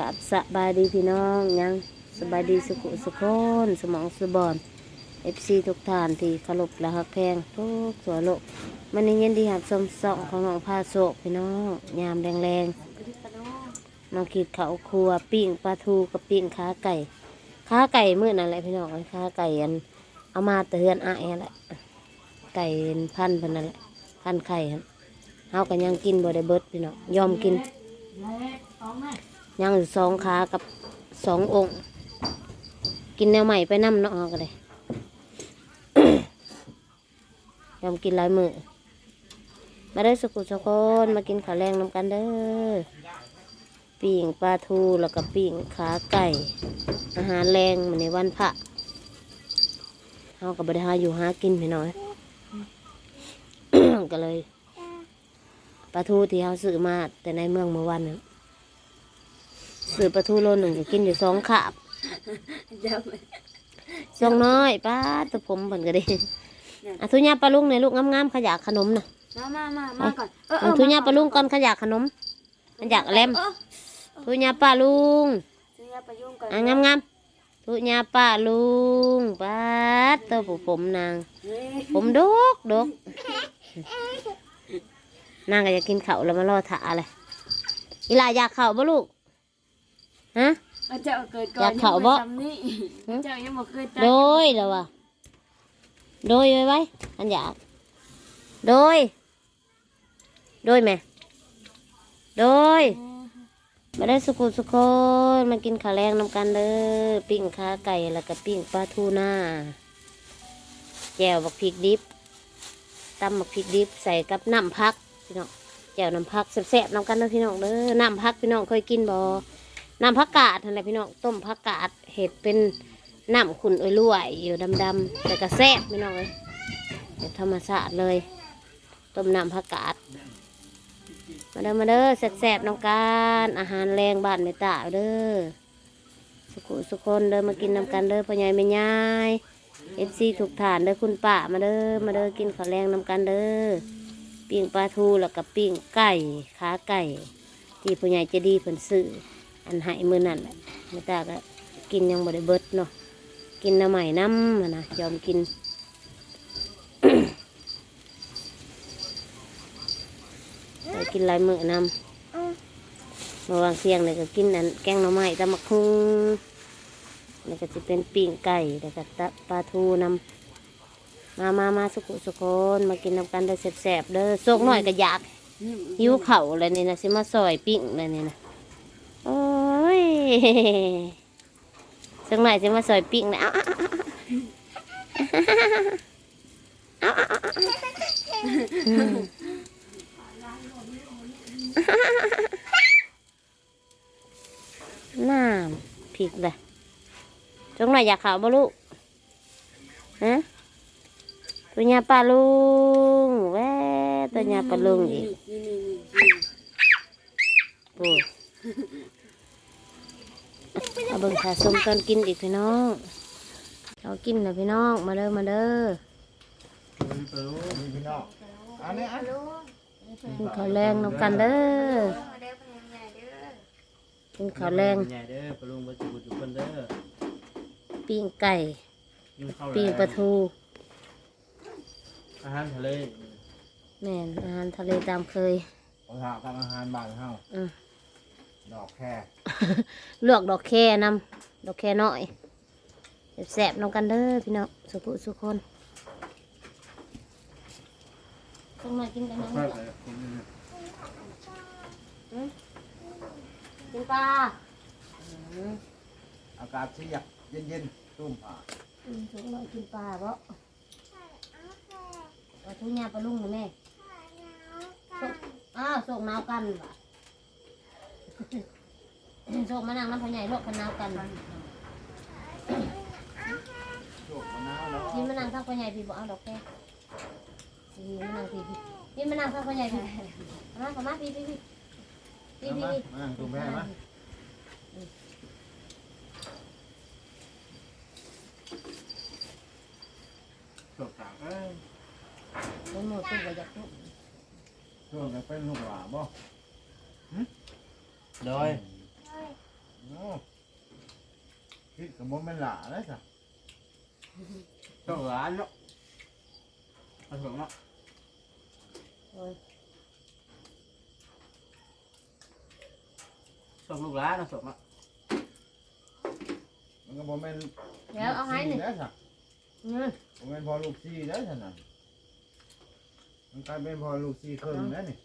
กับสบายดีพี่น้องยังสบายดีสุขุสุขคนสมองสบอนเอฟซีทุกท่านที่เคารพและฮักแพงทุกส่วโลกมันนี้ยินดีหับสมสองของน้องพาโศกพี่น้องยามแรงแรงๆน้องขีดเขาครัวปิ้งปลาทูกับปิ้งขาไก่ขาไก่มื้อนั่นแหละพี่น้องขาไก่อันเอามาเตือนอ้ายแหละไก่พันพิ่นนั่นแหละพันไข่ครับเฮากันยังกินบ่ได้เบิดพี่น้องยอมกิน ยังสองขากับสององค์ กินแนวใหม่ไปน้ำเนาะเอก็เลยยอมกินหลายมือมาได้สกุลสกคนมากินขาแรงน้ำกันเด้อปิ่งปลาทูแล้วก็ปิ่งขาไก่ อาหารแรงมันในวันพระเรากับบริหารอยู่หากินพี่น้อย ก็เลยปลาทูที่เขาซื้อมาแต่ในเมืองเมื่อวันนั้น ซื้อปลาทูโลหนึ่งก็กินอยู่สองขาบสองน้อยป้าแตะผมเพิ่นก็ได้อะทุญาปลาลุงในอยลูกงามๆขยะขนมน่ะมามามามาก่อนเออเอเอาอทุญาปลาลุงก่อนขยะขนมขยะแลมเออทุญาปลาลุงซื้อยาประยุงก่อนอะงามๆทุญาปลาลุงป้าดเตัวผู้ผมนางเฮ้ยผมดกดกนางก็จะกินข้าวแล้วมารอถาเลยอีหลาอยากข้าวบ่ลูก ฮะเอาเจ้าเกิดก่อนอยากเข้าบ่ ยังไม่ทำนี่หึเจ้ายังบอกเคยโดยแล้ววะโดยไว้ไว้อันอยาก โดย โดยแม่โดย มาได้สุกุสุคนมากินข้าวแรงน้ำกันเด้อปิ้งขาไก่แล้วก็ปิ้งปลาทูน่าแจ่วบักพริกดิบตำบักพริกดิบใส่กับน้ำพักพี่น้องแจ่วน้ำพักแซ่บๆน้ำกันนะพี่น้องเด้อน้ำพักพี่น้องเคยกินบ่ น้ำพักกาดอะไรพี่น้องต้มพักกาดเห็ดเป็นน้ำขุ่นอ้อยลวยอยู่ดำๆแต่ก็แซ่บพี่น้องเลยเห็ดธรรมชาติเลย ต้มน้ำพักกาดมาเด้อมาเด้อแซ่บๆน้องการอาหารแรงบ้านไม่ตาเด้อสุขุสุคนเด้อมากินน้ำกันเด้อพ่อใหญ่แม่ยายเอฟซีถูกฐานเด้อคุณป้ามาเด้อมาเด้อกินข้าวแรงน้ำกันเด้อปิ้งปลาทูแล้วก็ปิ้งไก่ขาไก่ที่พ่อใหญ่จะดีเพิ่นซื้อ อันใหายมือนั่นแหละไม่ตาก็กินยังบ่ได้เบิดเนาะกินน้ำใหม่น้ำอะนะยอมกินไปกินหลายมื้อนำเมื่อวางเที่ยงเนี่ยก็กินอันแกงหน่อไม้ตำมักคุงนี่ก็จะเป็นปิ้งไก่แล้วก็ตะปลาทูนำมามามาสุกุสุคนมากินน้ำกันได้แซ่บๆเด้อโซกหน่อยก็อยาก หิวเข่าวเลยนี่นะสิมาซอยปิ้งเลยนี่นะโอ้ย สักหน่อยสิมาซอยปิ้งนะเอาน้ำพริกเลยจงหน่อยอยากขาวบ่ลูกฮะตัวยาปลาลุงแว่ตัวยาปลาลุงอีกโอ้ เอาเบิ่งขาส้มตอนกินอีกพี่น้องเรากินนะพี่น้อง มาเด้อมาเด้อพี่น้องอันนี้อันกินข้าวแรงน้ำกันเด้อกินข้าวแรงใหญ่เด้อปลุงมาจุบุจุคนเด้อปิ้งไก่กินข้าวปิ้งปลาทู อาหารทะเลแม่นอาหารทะเลตามเคยเอาถาทำอาหารบ้านเฮาอืม ดอกแค่ลวกดอกแค่นำดอกแค่น้อยแสบๆน้องกันเด้อพี่น้องสุขุสุขคนต้องมากินกันนะค่อยไปกินปลาอากาศเฉียบเย็นๆตุ้มผ่าอืมถูกหน่อยกินปลาเพราะว่าทุกอย่างปลาลุงนะแม่ส่งอ้าวส่งน้าวกันว่ะส่งมานั่งน้ำพอใหญ่โลกกันนาวกันโชคมะนาวเนาะพี่มานั่งข้างพ่อใหญ่พี่บอกเอาดอกแก้พี่มานั่งพี่พี่พี่มานั่งข้างพ่อใหญ่พี่มาขอมาพี่พี่พี่พี่พี่มาตุ้มแม่มาโชคตางเอ้ยหมูตุ้มไปจากตุ้มช่วงนี้เป็นลูกหลานบ่ โดยพิษกับมันไม่หลาเลยจ้ะโชคร้านเนาะเอาถุงเนาะโอ้ยโชคลูกร้านเนาะโชคเนาะมันก็บ่แม่นเดี๋ยวเอาให้หนึ่งได้จ้ะเงินบ่แม่นพอลูกซี่ได้จ้ะน่ะมันกลายเป็นพอลูกซี่ครึ่งแล้วนี่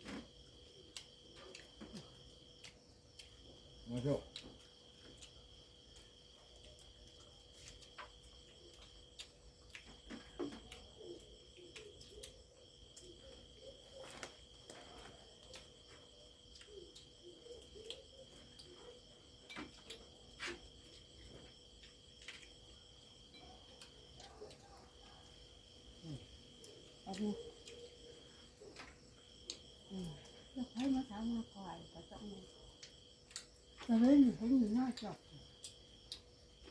มาโชคเอาดูอืมแล้วให้มาถามมาก่อยก็ต้องจะเล่นเห็นอยู่หน้า จอ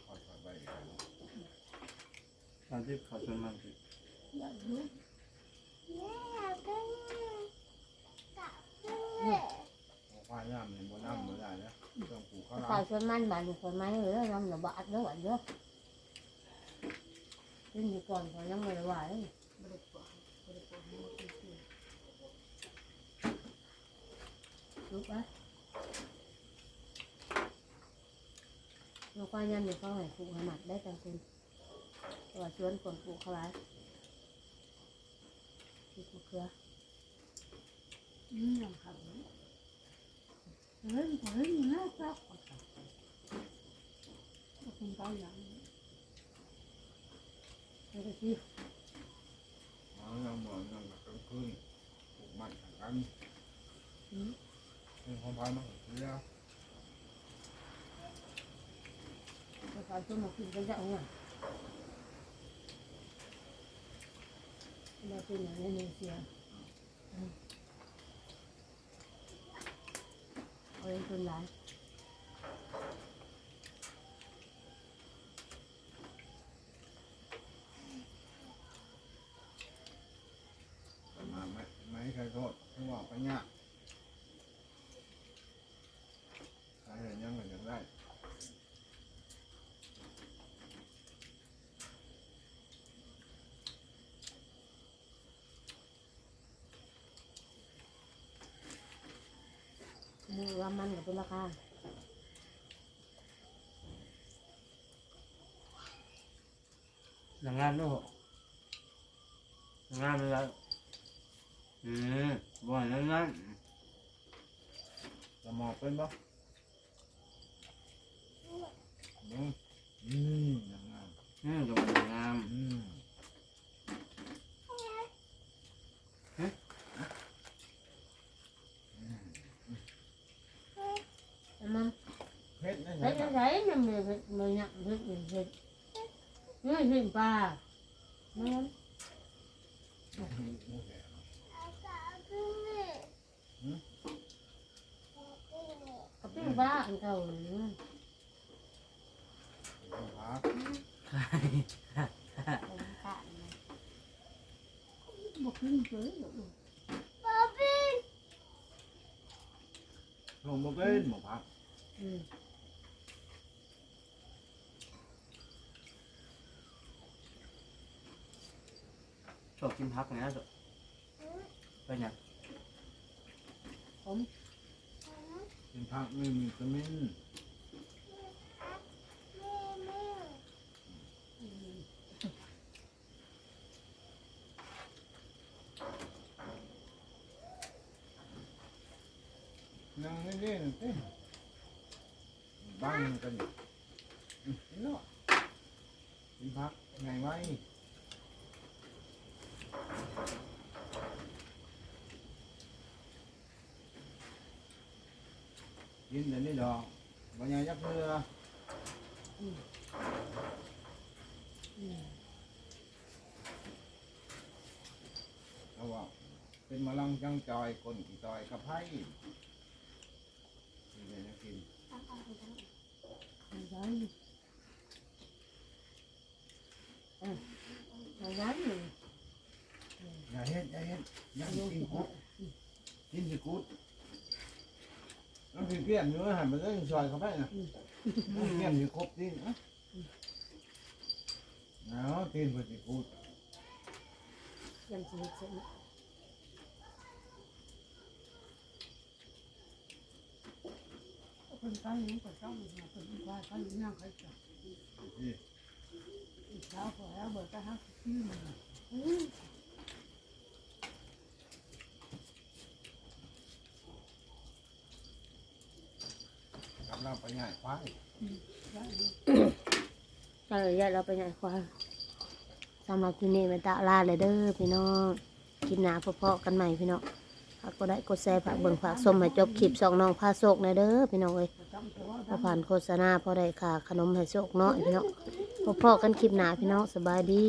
คอยคอยไปอีกแล้วตอนที่เขาชวนมาสิอยากรู้เอาควายย่ามนี่บ่น้ำบ่ได้แล้วต้องปลูกข้าวฝ่ารายคนมันบ้านคนมันเหลือน้ำหนูบาดเด้อหวานเด้อขึ้นอยู่ก่อนพอยังไม่ไหวลูกอะ ลูกว่ายันเดี๋ยเขาให้ปลูกใหหมัดได้จังคุณแต่ว่าชวนคนปลูกเขาไว้ปลูกมะเขืออืมครับเฮ้ยเฮ้ยน่าจับคุณก็อย่างแล้วก็ที่เอาเราบ่นั่งกลางคืนปลูกมันกันเป็นของพายมาเรือภาษาชนาดกันเอาไงเรอย่างนี้เสียเอาเองคนร้าย แต่มาไม่ไม่ให้ใครโทษทั้งว่าไปยากใครเห็นยังไงกันได้ มือว่ามันกับเป็นราคาหนังงานด้วยหนังงานเป็นไรอืมบ่อยนั่นนั่นจะหมอกเป็นปะยังอืมยังงามอืมจะบ่อยงามอืม แต่มัน เพชรนะ เห็ดอะไรมันมีเห็ดมันเนี่ยเห็ดเห็ดเห็ดนี่เห็ดปลามันกับปิ้งปลาอันเก่าเลยพักบอกขึ้นเฉยลงมาเป็นหมอพักอืม ชอบกินพักนะชอบเป็นยังเป็นพักไม่มีวิตามินนั่งนี่นี่สิบังกันอยู่อืมเนาะเป็นพักไงไว้ กินแต่นี่ดอกบรรยายยักษ์เรืออืมเขาว่าเป็นมะลัง จังจอยคนกี่จอยกับไพ่ที่ได้นะกินอะไรเอออะไรนี่อย่าเฮ็ดอย่าเฮ็ดอยังกินกุดกินสิกุดน้ำพริกเกี้ยนเนื้อหันไปเรื่องซอยเขาไปนะน้ำเกี้ยนอยู่ครบดินะอเอาตีนเพิ่นสิพูดยังสิเฮ็ดเสร็จคนไปยังก็ต้องมาคนไปเขาอยู่นั่งเขาจะสิอีกเช้าพอแล้วเบิดก็ฮักชื่อมัน กำลัง ไปง่ายควายเราเลยเราไปไหนควายสำหรับที่นี่เป็นตาลาเลยเด้อพี่น้องคลิปหนาพอๆกันใหม่พี่น้องฝากกดไลค์กดแชร์ฝากเบิ่งฝากส้มให้จบคลิปสองน้องพาโศกในอยเด้อพี่น้องเอ้ยพอผ่านโฆษณาพอได้ค่าขนมให้โศกเนาะพี่น้องพอๆกันคลิปหนาพี่น้องสบายดี